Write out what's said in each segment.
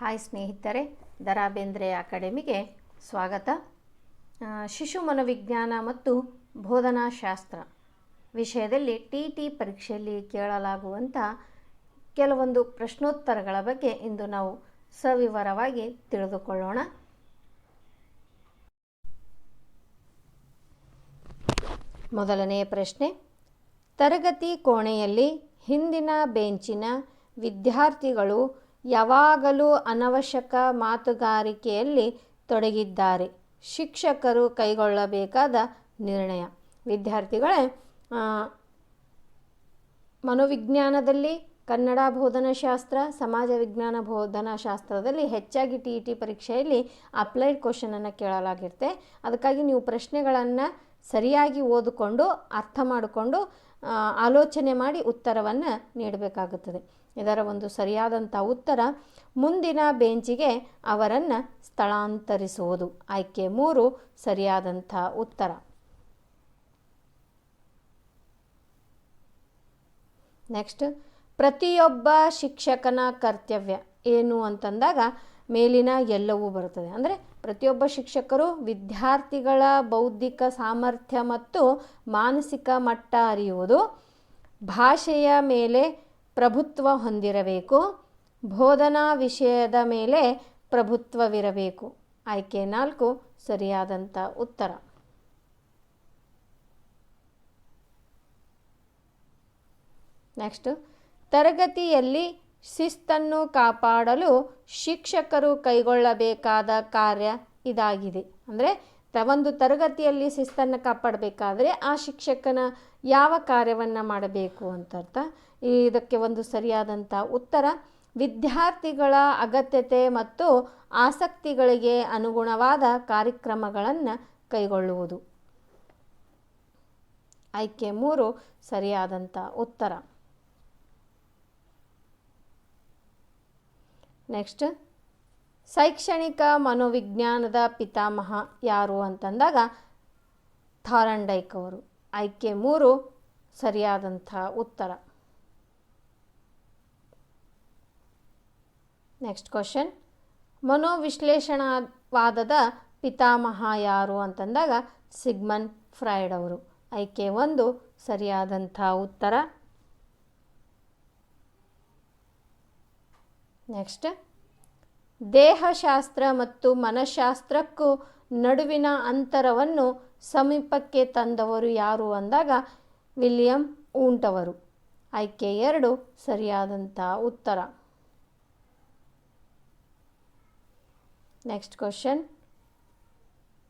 Hi ಸ್ನೇಹಿತರೆ ದರಾ ಬೇಂದ್ರೆ ಅಕಾಡೆಮಿಗೆ ಸ್ವಾಗತ. ಶಿಶು ಮನೋವಿಜ್ಞಾನ ಮತ್ತು ಬೋಧನಾಶಾಸ್ತ್ರ ವಿಷಯದಲ್ಲಿ ಟಿ ಟಿ ಪರೀಕ್ಷೆಯಲ್ಲಿ ಕೇಳಲಾಗುವಂಥ ಕೆಲವೊಂದು ಪ್ರಶ್ನೋತ್ತರಗಳ ಬಗ್ಗೆ ಇಂದು ನಾವು ಸವಿವರವಾಗಿ ತಿಳಿದುಕೊಳ್ಳೋಣ. ಮೊದಲನೆಯ ಪ್ರಶ್ನೆ, ತರಗತಿ ಕೋಣೆಯಲ್ಲಿ ಹಿಂದಿನ ಬೆಂಚಿನ ವಿದ್ಯಾರ್ಥಿಗಳು ಯಾವಾಗಲೂ ಅನವಶ್ಯಕ ಮಾತುಗಾರಿಕೆಯಲ್ಲಿ ತೊಡಗಿದ್ದಾರೆ. ಶಿಕ್ಷಕರು ಕೈಗೊಳ್ಳಬೇಕಾದ ನಿರ್ಣಯ. ವಿದ್ಯಾರ್ಥಿಗಳೇ ಮನೋವಿಜ್ಞಾನದಲ್ಲಿ ಕನ್ನಡ ಬೋಧನಾಶಾಸ್ತ್ರ, ಸಮಾಜ ವಿಜ್ಞಾನ ಬೋಧನಾಶಾಸ್ತ್ರದಲ್ಲಿ ಹೆಚ್ಚಾಗಿ ಟಿ ಇ ಟಿ ಪರೀಕ್ಷೆಯಲ್ಲಿ ಅಪ್ಲೈಡ್ ಕ್ವಶನನ್ನು ಕೇಳಲಾಗಿರುತ್ತೆ. ಅದಕ್ಕಾಗಿ ನೀವು ಪ್ರಶ್ನೆಗಳನ್ನು ಸರಿಯಾಗಿ ಓದಿಕೊಂಡು, ಅರ್ಥ ಮಾಡಿಕೊಂಡು ಆಲೋಚನೆ ಮಾಡಿ ಉತ್ತರವನ್ನು ನೀಡಬೇಕಾಗುತ್ತದೆ. ಇದರ ಒಂದು ಸರಿಯಾದಂಥ ಉತ್ತರ ಮುಂದಿನ ಬೆಂಚಿಗೆ ಅವರನ್ನು ಸ್ಥಳಾಂತರಿಸುವುದು. ಆಯ್ಕೆ ಮೂರು, ಸರಿಯಾದಂಥ ಉತ್ತರ. ನೆಕ್ಸ್ಟ್, ಪ್ರತಿಯೊಬ್ಬ ಶಿಕ್ಷಕನ ಕರ್ತವ್ಯ ಏನು ಅಂತಂದಾಗ ಮೇಲಿನ ಎಲ್ಲವೂ ಬರುತ್ತದೆ. ಅಂದರೆ ಪ್ರತಿಯೊಬ್ಬ ಶಿಕ್ಷಕರು ವಿದ್ಯಾರ್ಥಿಗಳ ಬೌದ್ಧಿಕ ಸಾಮರ್ಥ್ಯ ಮತ್ತು ಮಾನಸಿಕ ಮಟ್ಟ ಅರಿಯುವುದು ಭಾಷೆಯ ಮೇಲೆ ಪ್ರಭುತ್ವ ಹೊಂದಿರಬೇಕು. ಬೋಧನಾ ವಿಷಯದ ಮೇಲೆ ಪ್ರಭುತ್ವವಿರಬೇಕು. ಆಯ್ಕೆ ನಾಲ್ಕು, ಸರಿಯಾದಂಥ ಉತ್ತರ. ನೆಕ್ಸ್ಟ್, ತರಗತಿಯಲ್ಲಿ ಶಿಸ್ತನ್ನು ಕಾಪಾಡಲು ಶಿಕ್ಷಕರು ಕೈಗೊಳ್ಳಬೇಕಾದ ಕಾರ್ಯ ಇದಾಗಿದೆ. ಅಂದರೆ ಒಂದು ತರಗತಿಯಲ್ಲಿ ಶಿಸ್ತನ್ನು ಕಾಪಾಡಬೇಕಾದ್ರೆ ಆ ಶಿಕ್ಷಕನ ಯಾವ ಕಾರ್ಯವನ್ನು ಮಾಡಬೇಕು ಅಂತ ಅರ್ಥ ಇದಕ್ಕೆ ಒಂದು ಸರಿಯಾದಂಥ ಉತ್ತರ. ವಿದ್ಯಾರ್ಥಿಗಳ ಅಗತ್ಯತೆ ಮತ್ತು ಆಸಕ್ತಿಗಳಿಗೆ ಅನುಗುಣವಾದ ಕಾರ್ಯಕ್ರಮಗಳನ್ನು ಕೈಗೊಳ್ಳುವುದು. ಆಯ್ಕೆ ಮೂರು ಸರಿಯಾದಂಥ ಉತ್ತರ. ನೆಕ್ಸ್ಟ್. ಶೈಕ್ಷಣಿಕ ಮನೋವಿಜ್ಞಾನದ ಪಿತಾಮಹ ಯಾರು ಅಂತಂದಾಗ ಥಾರಂಡೈಕ್ ಅವರು ಆಯ್ಕೆ ಮೂರು, ಸರಿಯಾದಂಥ ಉತ್ತರ. ನೆಕ್ಸ್ಟ್ ಕ್ವಶನ್ ಮನೋವಿಶ್ಲೇಷಣಾವಾದದ ಪಿತಾಮಹ ಯಾರು ಅಂತಂದಾಗ ಸಿಗ್ಮನ್ ಫ್ರಾಯ್ಡ್ ಅವರು. ಆಯ್ಕೆ ಒಂದು, ಸರಿಯಾದಂಥ ಉತ್ತರ. ನೆಕ್ಸ್ಟ್ ದೇಹಶಾಸ್ತ್ರ ಮತ್ತು ಮನಃಶಾಸ್ತ್ರಕ್ಕೂ ನಡುವಿನ ಅಂತರವನ್ನು ಸಮೀಪಕ್ಕೆ ತಂದವರು ಯಾರು ಅಂದಾಗ ವಿಲಿಯಂ ಊಂಟವರು. ಆಯ್ಕೆ ಎರಡು, ಸರಿಯಾದಂಥ ಉತ್ತರ. ನೆಕ್ಸ್ಟ್ ಕ್ವಶನ್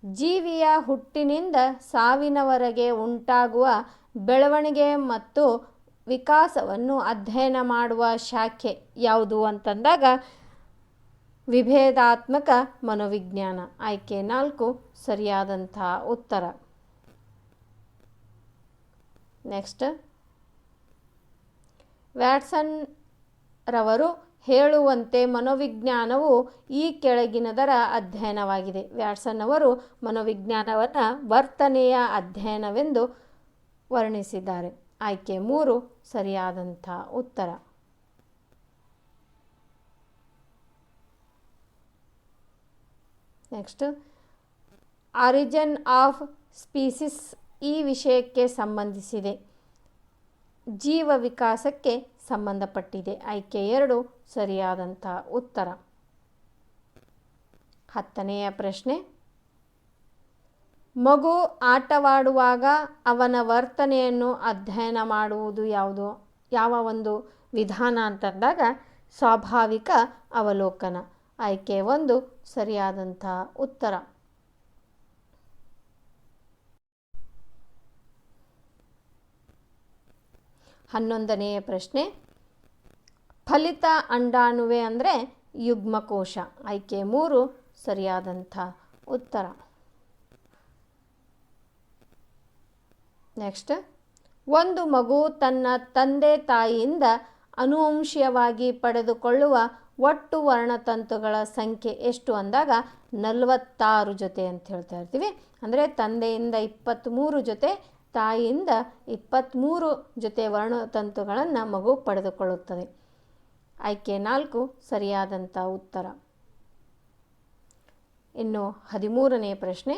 ಜೀವಿಯ ಹುಟ್ಟಿನಿಂದ ಸಾವಿನವರೆಗೆ ಉಂಟಾಗುವ ಬೆಳವಣಿಗೆ ಮತ್ತು ವಿಕಾಸವನ್ನು ಅಧ್ಯಯನ ಮಾಡುವ ಶಾಖೆ ಯಾವುದು ಅಂತಂದಾಗ ವಿಭೇದಾತ್ಮಕ ಮನೋವಿಜ್ಞಾನ. ಆಯ್ಕೆ ನಾಲ್ಕು, ಸರಿಯಾದಂಥ ಉತ್ತರ. ನೆಕ್ಸ್ಟ್. ವ್ಯಾಟ್ಸನ್ ರವರು ಹೇಳುವಂತೆ ಮನೋವಿಜ್ಞಾನವು ಈ ಕೆಳಗಿನದರ ಅಧ್ಯಯನವಾಗಿದೆ. ವ್ಯಾಟ್ಸನ್ ಅವರು ಮನೋವಿಜ್ಞಾನವನ್ನು ವರ್ತನೆಯ ಅಧ್ಯಯನವೆಂದು ವರ್ಣಿಸಿದ್ದಾರೆ. ಆಯ್ಕೆ ಮೂರು, ಸರಿಯಾದಂಥ ಉತ್ತರ. ನೆಕ್ಸ್ಟ್ ಆರಿಜನ್ ಆಫ್ ಸ್ಪೀಸಿಸ್ ಈ ವಿಷಯಕ್ಕೆ ಸಂಬಂಧಿಸಿದೆ. ಜೀವ ವಿಕಾಸಕ್ಕೆ ಸಂಬಂಧಪಟ್ಟಿದೆ. ಆಯ್ಕೆ ಎರಡು, ಸರಿಯಾದಂಥ ಉತ್ತರ. ಹತ್ತನೆಯ ಪ್ರಶ್ನೆ. ಮಗು ಆಟವಾಡುವಾಗ ಅವನ ವರ್ತನೆಯನ್ನು ಅಧ್ಯಯನ ಮಾಡುವುದು ಯಾವುದು? ಯಾವ ಒಂದು ವಿಧಾನ ಅಂತಂದಾಗ, ಸ್ವಾಭಾವಿಕ ಅವಲೋಕನ. ಆಯ್ಕೆ ಒಂದು ಸರಿಯಾದಂಥ ಉತ್ತರ. ಹನ್ನೊಂದನೆಯ ಪ್ರಶ್ನೆ. ಫಲಿತ ಅಂಡಾಣುವೆ ಅಂದರೆ ಯುಗ್ಮಕೋಶ. ಆಯ್ಕೆ ಮೂರು ಸರಿಯಾದಂಥ ಉತ್ತರ. ನೆಕ್ಸ್ಟ್. ಒಂದು ಮಗು ತನ್ನ ತಂದೆ ತಾಯಿಯಿಂದ ಅನುವಂಶೀಯವಾಗಿ ಪಡೆದುಕೊಳ್ಳುವ ಒಟ್ಟು ವರ್ಣತಂತುಗಳ ಸಂಖ್ಯೆ ಎಷ್ಟು ಅಂದಾಗ ನಲವತ್ತಾರು ಜೊತೆ ಅಂತ ಹೇಳ್ತಾ ಇರ್ತೀವಿ. ಅಂದರೆ ತಂದೆಯಿಂದ ಇಪ್ಪತ್ತ್ಮೂರು ಜೊತೆ, ತಾಯಿಯಿಂದ ಇಪ್ಪತ್ತ್ಮೂರು ಜೊತೆ ವರ್ಣತಂತುಗಳನ್ನು ಮಗು ಪಡೆದುಕೊಳ್ಳುತ್ತದೆ. ಆಯ್ಕೆ ನಾಲ್ಕು ಸರಿಯಾದಂಥ ಉತ್ತರ. ಇನ್ನು ಹದಿಮೂರನೇ ಪ್ರಶ್ನೆ.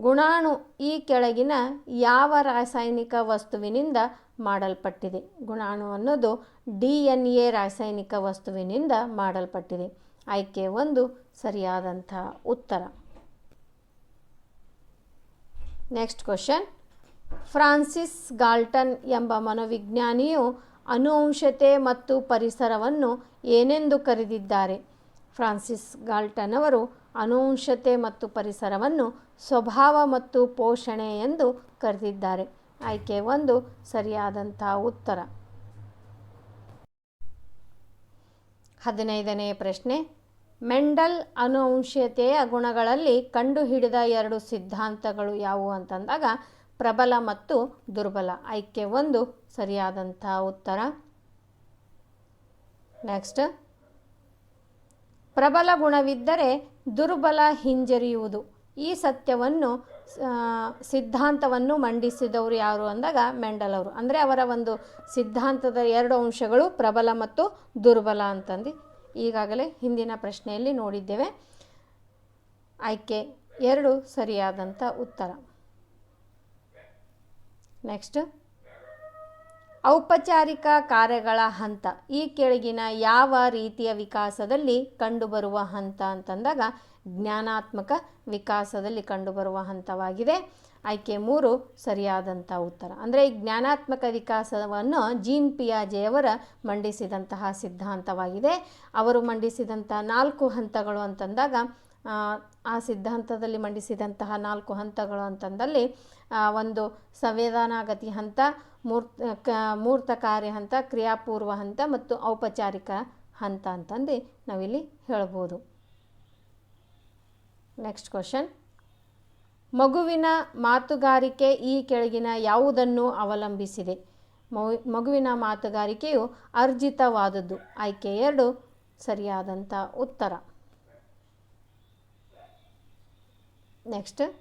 ಗುಣಾಣು ಈ ಕೆಳಗಿನ ಯಾವ ರಾಸಾಯನಿಕ ವಸ್ತುವಿನಿಂದ ಮಾಡಲ್ಪಟ್ಟಿದೆ? ಗುಣಾಣು ಅನ್ನೋದು ಡಿ ಎನ್ ಎ ರಾಸಾಯನಿಕ ವಸ್ತುವಿನಿಂದ ಮಾಡಲ್ಪಟ್ಟಿದೆ. ಆಯ್ಕೆ ಒಂದು, ಸರಿಯಾದಂಥ ಉತ್ತರ. ನೆಕ್ಸ್ಟ್ ಕ್ವಶನ್ ಫ್ರಾನ್ಸಿಸ್ ಗಾಲ್ಟನ್ ಎಂಬ ಮನೋವಿಜ್ಞಾನಿಯು ಅನುವಂಶತೆ ಮತ್ತು ಪರಿಸರವನ್ನು ಏನೆಂದು ಕರೆದಿದ್ದಾರೆ? ಫ್ರಾನ್ಸಿಸ್ ಗಾಲ್ಟನ್ ಅವರು ಅನುವಂಶತೆ ಮತ್ತು ಪರಿಸರವನ್ನು ಸ್ವಭಾವ ಮತ್ತು ಪೋಷಣೆ ಎಂದು ಕರೆದಿದ್ದಾರೆ. ಆಯ್ಕೆ ಒಂದು ಸರಿಯಾದಂಥ ಉತ್ತರ. ಹದಿನೈದನೇ ಪ್ರಶ್ನೆ. ಮೆಂಡಲ್ ಅನುವಂಶೀಯತೆಯ ಗುಣಗಳಲ್ಲಿ ಕಂಡುಹಿಡಿದ ಎರಡು ಸಿದ್ಧಾಂತಗಳು ಯಾವುವು ಅಂತಂದಾಗ, ಪ್ರಬಲ ಮತ್ತು ದುರ್ಬಲ. ಆಯ್ಕೆ ಒಂದು ಸರಿಯಾದಂಥ ಉತ್ತರ. ನೆಕ್ಸ್ಟ್. ಪ್ರಬಲ ಗುಣವಿದ್ದರೆ ದುರ್ಬಲ ಹಿಂಜರಿಯುವುದು. ಈ ಸತ್ಯವನ್ನು ಸಿದ್ಧಾಂತವನ್ನು ಮಂಡಿಸಿದವರು ಯಾರು ಅಂದಾಗ ಮೆಂಡಲ್ ಅವರು. ಅಂದರೆ ಅವರ ಒಂದು ಸಿದ್ಧಾಂತದ ಎರಡು ಅಂಶಗಳು, ಪ್ರಬಲ ಮತ್ತು ದುರ್ಬಲ ಅಂತಂದು ಈಗಾಗಲೇ ಹಿಂದಿನ ಪ್ರಶ್ನೆಯಲ್ಲಿ ನೋಡಿದ್ದೇವೆ. ಆಯ್ಕೆ ಎರಡು ಸರಿಯಾದಂಥ ಉತ್ತರ. ನೆಕ್ಸ್ಟ್ ಔಪಚಾರಿಕ ಕಾರ್ಯಗಳ ಹಂತ. ಈ ಕೆಳಗಿನ ಯಾವ ರೀತಿಯ ವಿಕಾಸದಲ್ಲಿ ಕಂಡುಬರುವ ಹಂತ ಅಂತಂದಾಗ ಜ್ಞಾನಾತ್ಮಕ ವಿಕಾಸದಲ್ಲಿ ಕಂಡುಬರುವ ಹಂತವಾಗಿದೆ. ಆಯ್ಕೆ ಮೂರು ಸರಿಯಾದಂಥ ಉತ್ತರ. ಅಂದರೆ ಈ ಜ್ಞಾನಾತ್ಮಕ ವಿಕಾಸವನ್ನು ಜೀನ್ ಪಿಯಾಜೆಯವರ ಮಂಡಿಸಿದಂತಹ ಸಿದ್ಧಾಂತವಾಗಿದೆ. ಅವರು ಮಂಡಿಸಿದಂಥ ನಾಲ್ಕು ಹಂತಗಳು ಅಂತಂದಾಗ ಆ, ಸಿದ್ಧಾಂತದಲ್ಲಿ ಮಂಡಿಸಿದಂತಹ ನಾಲ್ಕು ಹಂತಗಳು ಅಂತಂದಲ್ಲಿ ಒಂದು ಸಂವೇದನಾಗತಿ ಹಂತ ಮೂರ್ತ, ಕ, ಮೂರ್ತ ಕಾರ್ಯ ಹಂತ, ಕ್ರಿಯಾಪೂರ್ವ ಹಂತ ಮತ್ತು ಔಪಚಾರಿಕ ಹಂತ ಅಂತಂದು ನಾವಿಲ್ಲಿ ಹೇಳ್ಬೋದು. ನೆಕ್ಸ್ಟ್ ಕ್ವಶನ್ ಮಗುವಿನ ಮಾತುಗಾರಿಕೆ ಈ ಕೆಳಗಿನ ಯಾವುದನ್ನು ಅವಲಂಬಿಸಿದೆ? ಮಗುವಿನ ಮಾತುಗಾರಿಕೆಯು ಅರ್ಜಿತವಾದದ್ದು. ಆಯ್ಕೆ ಎರಡು ಸರಿಯಾದಂಥ ಉತ್ತರ. ನೆಕ್ಸ್ಟ್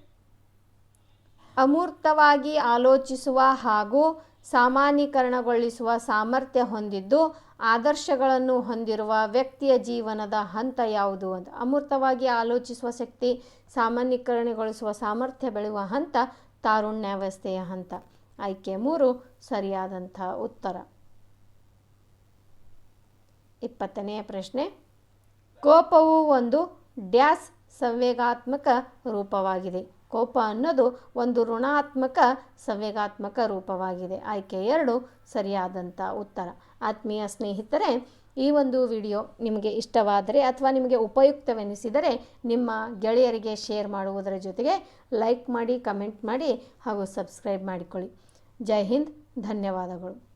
ಅಮೂರ್ತವಾಗಿ ಆಲೋಚಿಸುವ ಹಾಗೂ ಸಾಮಾನ್ಯೀಕರಣಗೊಳಿಸುವ ಸಾಮರ್ಥ್ಯ ಹೊಂದಿದ್ದು, ಆದರ್ಶಗಳನ್ನು ಹೊಂದಿರುವ ವ್ಯಕ್ತಿಯ ಜೀವನದ ಹಂತ ಯಾವುದು ಅಂತ. ಅಮೂರ್ತವಾಗಿ ಆಲೋಚಿಸುವ ಶಕ್ತಿ, ಸಾಮಾನ್ಯೀಕರಣಗೊಳಿಸುವ ಸಾಮರ್ಥ್ಯ ಬೆಳೆಯುವ ಹಂತ, ತಾರುಣ್ಯಾವಸ್ಥೆಯ ಹಂತ. ಆಯ್ಕೆ ಮೂರು, ಸರಿಯಾದಂಥ ಉತ್ತರ. ಇಪ್ಪತ್ತನೆಯ ಪ್ರಶ್ನೆ. ಕೋಪವು ಒಂದು ಡ್ಯಾಸ್ ಸಂವೇಗಾತ್ಮಕ ರೂಪವಾಗಿದೆ. ಕೋಪ ಅನ್ನೋದು ಒಂದು ಋಣಾತ್ಮಕ, ಸಂವೇಗಾತ್ಮಕ ರೂಪವಾಗಿದೆ. ಆಯ್ಕೆ ಎರಡು ಸರಿಯಾದಂಥ ಉತ್ತರ. ಆತ್ಮೀಯ ಸ್ನೇಹಿತರೆ, ಈ ಒಂದು ವಿಡಿಯೋ ನಿಮಗೆ ಇಷ್ಟವಾದರೆ ಅಥವಾ ನಿಮಗೆ ಉಪಯುಕ್ತವೆನಿಸಿದರೆ ನಿಮ್ಮ ಗೆಳೆಯರಿಗೆ ಶೇರ್ ಮಾಡುವುದರ ಜೊತೆಗೆ ಲೈಕ್ ಮಾಡಿ, ಕಮೆಂಟ್ ಮಾಡಿ ಹಾಗೂ ಸಬ್ಸ್ಕ್ರೈಬ್ ಮಾಡಿಕೊಳ್ಳಿ. ಜೈ ಹಿಂದ್, ಧನ್ಯವಾದಗಳು.